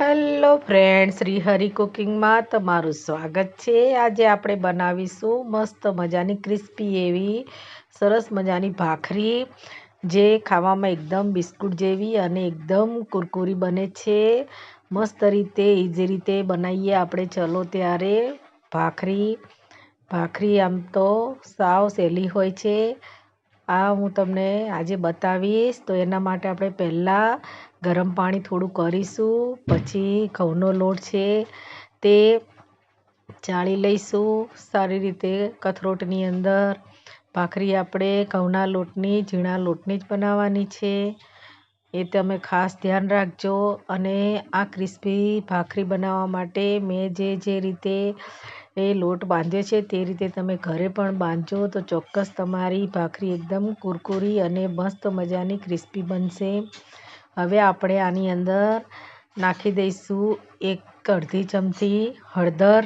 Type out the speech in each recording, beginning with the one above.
Hello friend Shri Hari કુકિંગમાં તમારું સ્વાગત છે. આજે આપણે બનાવીશું મસ્ત મજાની ક્રિસ્પી એવી સરસ મજાની ભાખરી, જે ખાવામાં એકદમ બિસ્કુટ જેવી અને એકદમ કુરકુરી બને છે. મસ્ત રીતે ઇઝી રીતે બનાવીએ આપણે. ચલો ત્યારે ભાખરી ભાખરી આમ તો સાવ સહેલી હોય છે. આ હું તમને આજે બતાવીશ. તો એના માટે આપણે પહેલાં ગરમ પાણી થોડું કરીશું, પછી ઘઉંનો લોટ છે તે ચાળી લઈશું. સારી રીતે કથરોટની અંદર ભાખરી આપણે ઘઉંના લોટની, ઝીણા લોટની જ બનાવવાની છે. એ તમે ખાસ ધ્યાન રાખજો. અને આ ક્રિસ્પી ભાખરી બનાવવા માટે મેં જે જે રીતે એ લોટ બાંધ્યો છે તે રીતે તમે ઘરે પણ બાંધજો તો ચોક્કસ તમારી ભાખરી એકદમ કુરકુરી અને મસ્ત મજાની ક્રિસ્પી બનશે. હવે આપણે આની અંદર નાખી દઈશું એક અડધી ચમચી હળદર.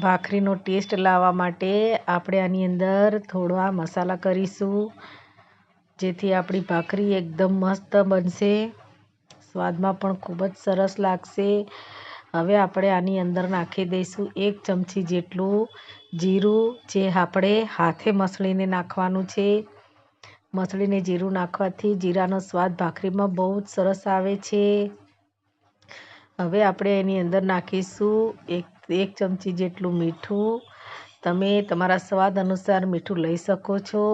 ભાખરીનો ટેસ્ટ લાવવા માટે આપણે આની અંદર થોડા મસાલા કરીશું, જેથી આપણી ભાખરી એકદમ મસ્ત બનશે. સ્વાદમાં પણ ખૂબ જ સરસ લાગશે. હવે આપણે આની અંદર નાખી દઈશું એક ચમચી જેટલું જીરું, જે આપણે હાથે મસળીને નાખવાનું છે. મસળીને જીરું નાખવાથી જીરાનો સ્વાદ ભાખરીમાં બહુ જ સરસ આવે છે. હવે આપણે એની અંદર નાખીશું એક એક ચમચી જેટલું મીઠું. તમે તમારા સ્વાદ અનુસાર મીઠું લઈ શકો છો.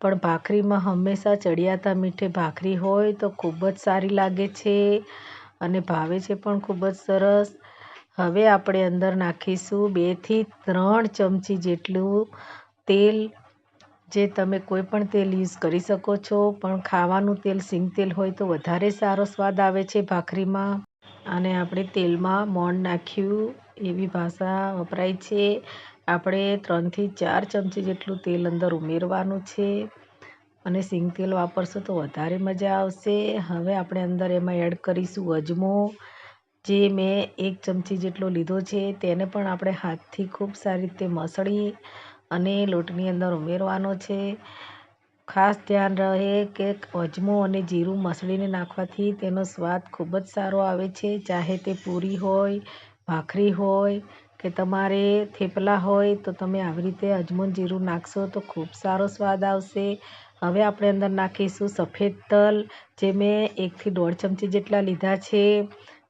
પણ ભાખરીમાં હંમેશા ચડિયાતા મીઠે ભાખરી હોય તો ખૂબ જ સારી લાગે છે અને ભાવે છે પણ ખૂબ જ સરસ. હવે આપણે અંદર નાખીશું બેથી ત્રણ ચમચી જેટલું તેલ જે તમે કોઈ પણ તેલ યુઝ કરી શકો છો, પણ ખાવાનું તેલ, સિંગ તેલ હોય તો વધારે સારો સ્વાદ આવે છે ભાખરીમાં. અને આપણે તેલમાં મોણ નાખ્યું, એવી ભાષા વપરાય છે. આપણે ત્રણથી ચાર ચમચી જેટલું તેલ અંદર ઉમેરવાનું છે. અને સિંગ તેલ વાપરશો તો વધારે મજા આવશે. હવે આપણે અંદર એમાં એડ કરીશું અજમો, જે મેં એક ચમચી જેટલો લીધો છે. તેને પણ આપણે હાથથી ખૂબ સારી રીતે મસળી અને લોટની અંદર ઉમેરવાનો છે. ખાસ ધ્યાન રહે કે અજમો અને જીરું મસળીને નાખવાથી તેનો સ્વાદ ખૂબ જ સારો આવે છે. ચાહે તે પૂરી હોય, ભાખરી હોય કે તમારે થેપલા હોય તો તમે આવી રીતે અજમો જીરું નાખશો તો ખૂબ સારો સ્વાદ આવશે. હવે આપણે અંદર નાખીશું સફેદ તલ જે મેં એકથી દોઢ ચમચી જેટલા લીધા છે.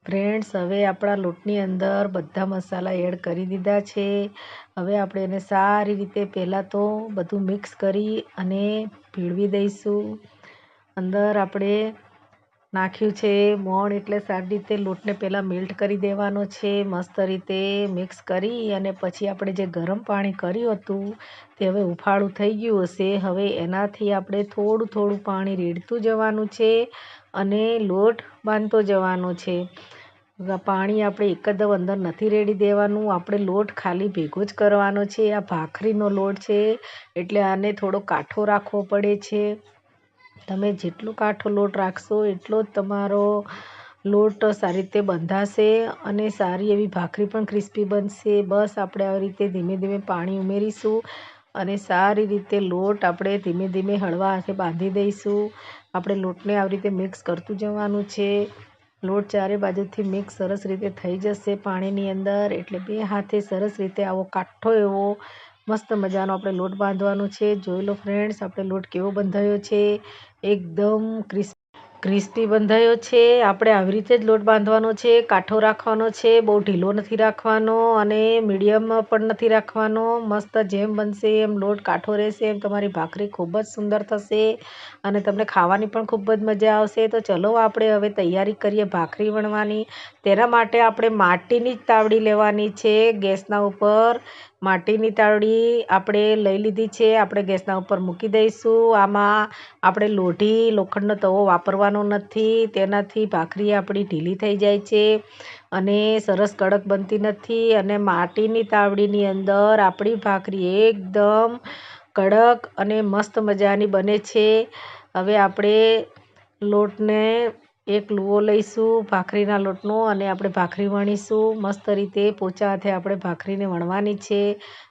ફ્રેન્ડ્સ હવે આપણા લોટની અંદર બધા મસાલા એડ કરી દીધા છે. હવે આપણે એને સારી રીતે પહેલાં તો બધું મિક્સ કરી અને ભીળવી દઈશું. અંદર આપણે નાખ્યું છે મોણ એટલે સારી રીતે લોટને પહેલાં મેલ્ટ કરી દેવાનો છે. મસ્ત રીતે મિક્સ કરી અને પછી આપણે જે ગરમ પાણી કર્યું હતું તે હવે ઉફાળું થઈ ગયું હશે. હવે એનાથી આપણે થોડું થોડું પાણી રેડતું જવાનું છે અને લોટ બાંધતો જવાનો છે. પાણી આપણે એકદમ અંદર નથી રેડી દેવાનું. આપણે લોટ ખાલી ભેગો જ કરવાનો છે. આ ભાખરીનો લોટ છે. એટલે આને થોડો કાઠો રાખવો પડે છે. તમે જેટલો કાઠો લોટ રાખશો એટલો જ તમારો લોટ સારી રીતે બંધાશે અને સારી એવી ભાખરી પણ ક્રિસ્પી બનશે. બસ આપણે આવી રીતે ધીમે ધીમે પાણી ઉમેરીશું અને સારી રીતે લોટ આપણે ધીમે ધીમે હળવા હાથે બાંધી દઈશું. આપણે લોટને આવી રીતે મિક્સ કરતું જવાનું છે. લોટ ચારે બાજુથી મિક્સ સરસ રીતે થઈ જશે પાણીની અંદર. એટલે બે હાથે સરસ રીતે આવો કાઠો એવો મસ્ત મજાનો આપણે લોટ બાંધવાનો છે. જોઈ લો ફ્રેન્ડ્સ આપણે લોટ કેવો બંધાયો છે. એકદમ ક્રિસ્પ ક્રિસ્પી બંધાયો છે. આપણે આવી રીતે જ લોટ બાંધવાનો છે, કાઠો રાખવાનો છે, બહુ ઢીલો નથી રાખવાનો અને મીડિયમ પણ નથી રાખવાનો. મસ્ત જેમ બનશે એમ લોટ, કાઠો રહેશે એમ તમારી ભાખરી ખૂબ જ સુંદર થશે અને તમને ખાવાની પણ ખૂબ જ મજા આવશે. તો ચલો આપણે હવે તૈયારી કરીએ ભાખરી વણવાની. તેના માટે આપણે માટીની જ તાવડી લેવાની છે ગેસના ઉપર. માટીની તાવડી આપણે લઈ લીધી છે, આપણે ગેસના ઉપર મૂકી દઈશું. આમાં આપણે લોઢી, લોખંડનો તવો વાપરવાનો નથી, તેનાથી ભાખરી આપણી ઢીલી થઈ જાય છે અને સરસ કડક બનતી નથી અને માટીની તાવડીની અંદર આપણી ભાખરી એકદમ કડક અને મસ્ત મજાની બને છે. હવે આપણે લોટને એક લુઓ લઈશું, ભાખરીના લોટનો અને આપણે ભાખરી વણીશું. મસ્ત રીતે પોચા હાથે આપણે ભાખરીને વણવાની છે.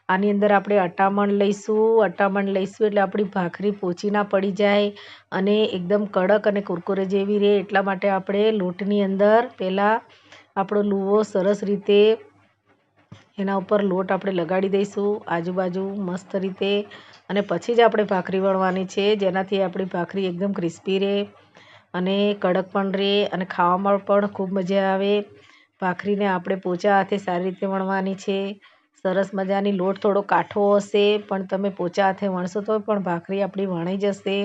આની અંદર આપણે અટામણ લઈશું. અટામણ લઈશું એટલે આપણી ભાખરી પોચી ના પડી જાય અને એકદમ કડક અને કુરકુરે જેવી રહે એટલા માટે આપણે લોટની અંદર પહેલાં આપણો લૂવો સરસ રીતે એના ઉપર લોટ આપણે લગાડી દઈશું આજુબાજુ મસ્ત રીતે. અને પછી જ આપણે ભાખરી વણવાની છે. જેનાથી આપણી ભાખરી એકદમ ક્રિસ્પી રહે. અને કડક પણ રહે અને ખાવામાં પણ ખૂબ મજા આવે. ભાખરીને આપણે પોચા હાથે સારી રીતે વણવાની છે. સરસ મજાની લોટ થોડો કાઠો હશે, પણ તમે પોચા હાથે વણશો તો પણ ભાખરી આપણી વણાઈ જશે.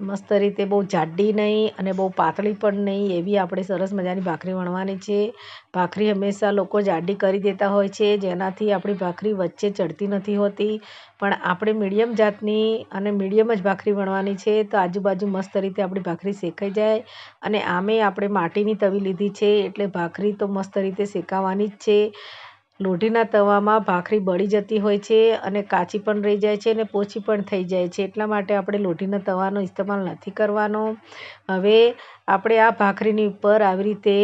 મસ્ત રીતે બહુ જાડી નહીં અને બહુ પાતળી પણ નહીં એવી આપણે સરસ મજાની ભાખરી વણવાની છે. ભાખરી હંમેશા લોકો જાડી કરી દેતા હોય છે, જેનાથી આપણી ભાખરી વચ્ચે ચડતી નથી હોતી. પણ આપણે મીડિયમ જાતની અને મીડિયમ જ ભાખરી વણવાની છે, તો આજુબાજુ મસ્ત રીતે આપણી ભાખરી શેકાઈ જાય. અને આમે આપણે માટીની તવી લીધી છે, એટલે ભાખરી તો મસ્ત રીતે શેકાવાની જ છે. લોઢીના તવામાં ભાખરી બળી જતી હોય છે અને કાચી પણ રહી જાય છે અને પોચી પણ થઈ જાય છે. એટલા માટે આપણે લોઢીના તવાનો ઇસ્તેમાલ નથી કરવાનો. હવે આપણે આ ભાખરીની ઉપર આવી રીતે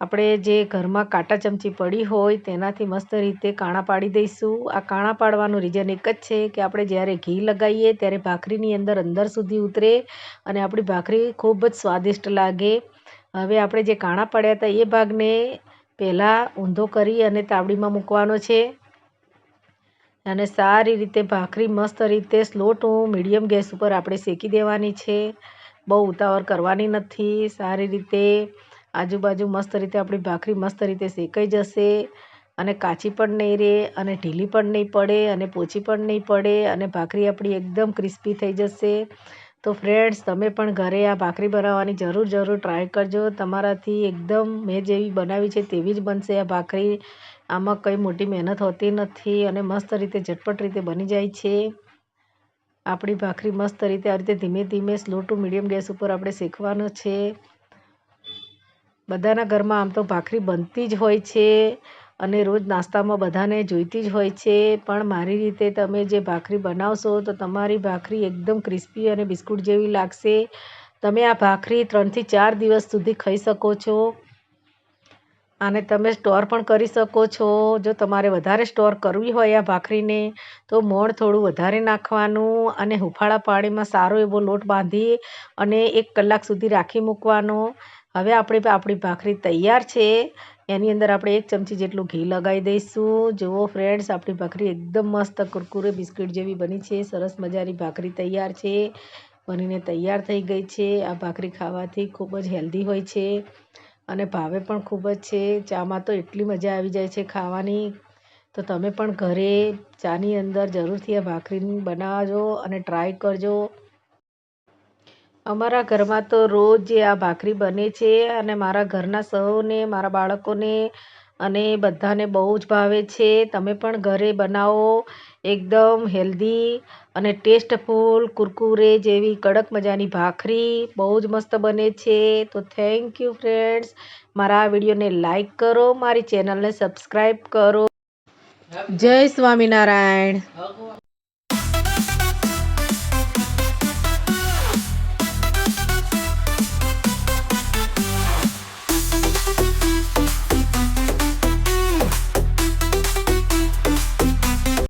આપણે જે ઘરમાં કાંટા ચમચી પડી હોય તેનાથી મસ્ત રીતે કાણા પાડી દઈશું. આ કાણા પાડવાનું રીઝન એક જ છે કે આપણે જ્યારે ઘી લગાવીએ ત્યારે ભાખરીની અંદર અંદર સુધી ઉતરે અને આપણી ભાખરી ખૂબ જ સ્વાદિષ્ટ લાગે. હવે આપણે જે કાણા પાડ્યા હતા એ ભાગને પહેલાં ઊંધો કરી અને તાવડીમાં મૂકવાનો છે. અને સારી રીતે ભાખરી મસ્ત રીતે સ્લો ટુ મીડિયમ ગેસ ઉપર આપણે શેકી દેવાની છે. બહુ ઉતાવળ કરવાની નથી. સારી રીતે આજુબાજુ મસ્ત રીતે આપણી ભાખરી મસ્ત રીતે શેકાઈ જશે અને કાચી પણ નહીં રહે અને ઢીલી પણ નહીં પડે અને પોચી પણ નહીં પડે અને ભાખરી આપણી એકદમ ક્રિસ્પી થઈ જશે. તો ફ્રેન્ડ્સ તમે પણ ઘરે આ ભાખરી બનાવવાની જરૂર જરૂર ટ્રાય કરજો. તમારાથી એકદમ મેં જેવી બનાવી છે તેવી જ બનશે આ ભાખરી. આમાં કંઈ મોટી મહેનત હોતી નથી અને મસ્ત રીતે, ઝટપટ રીતે બની જાય છે. આપણી ભાખરી મસ્ત રીતે આ રીતે ધીમે ધીમે સ્લો ટુ મીડિયમ ગેસ ઉપર આપણે શેકવાનો છે. બધાના ઘરમાં આમ તો ભાખરી બનતી જ હોય છે. અને રોજ નાસ્તામાં બધાને જોઈતી જ હોય છે. પણ મારી રીતે તમે જે ભાખરી બનાવશો, તો તમારી ભાખરી એકદમ ક્રિસ્પી અને બિસ્કુટ જેવી લાગશે. તમે આ ભાખરી ત્રણથી ચાર દિવસ સુધી ખાઈ શકો છો. આને તમે સ્ટોર પણ કરી શકો છો. જો તમારે વધારે સ્ટોર કરવી હોય આ ભાખરીને, તો મોણ થોડું વધારે નાખવાનું અને હૂંફાળા પાણીમાં સારો એવો લોટ બાંધી અને એક કલાક સુધી રાખી મૂકવાનો. હવે આપણે આપણી ભાખરી તૈયાર છે. એની અંદર આપણે એક ચમચી જેટલું ઘી લગાવી દઈશું. જુઓ ફ્રેન્ડ્સ આપણી ભાખરી એકદમ મસ્ત કુરકુરે બિસ્કિટ જેવી બની છે. સરસ મજાની ભાખરી તૈયાર છે. બનીને તૈયાર થઈ ગઈ છે. આ ભાખરી ખાવાથી ખૂબ જ હેલ્ધી હોય છે અને ભાવે પણ ખૂબ જ છે. ચામાં તો એટલી મજા આવી જાય છે ખાવાની. તો તમે પણ ઘરે ચાની અંદર જરૂરથી આ ભાખરી બનાવજો અને ટ્રાય કરજો. અમારા ઘરમાં તો રોજ આ ભાખરી બને છે અને મારા ઘરના સૌને, મારા બાળકોને અને બધાને બહુ જ ભાવે છે. તમે પણ ઘરે બનાવો એકદમ હેલ્ધી અને ટેસ્ટફુલ કુરકુરે જેવી કડક મજાની ભાખરી. બહુ જ મસ્ત બને છે. તો થેન્ક યુ ફ્રેન્ડ્સ મારા આ વિડીયોને લાઈક કરો, મારી ચેનલને સબસ્ક્રાઈબ કરો. જય સ્વામિનારાયણ.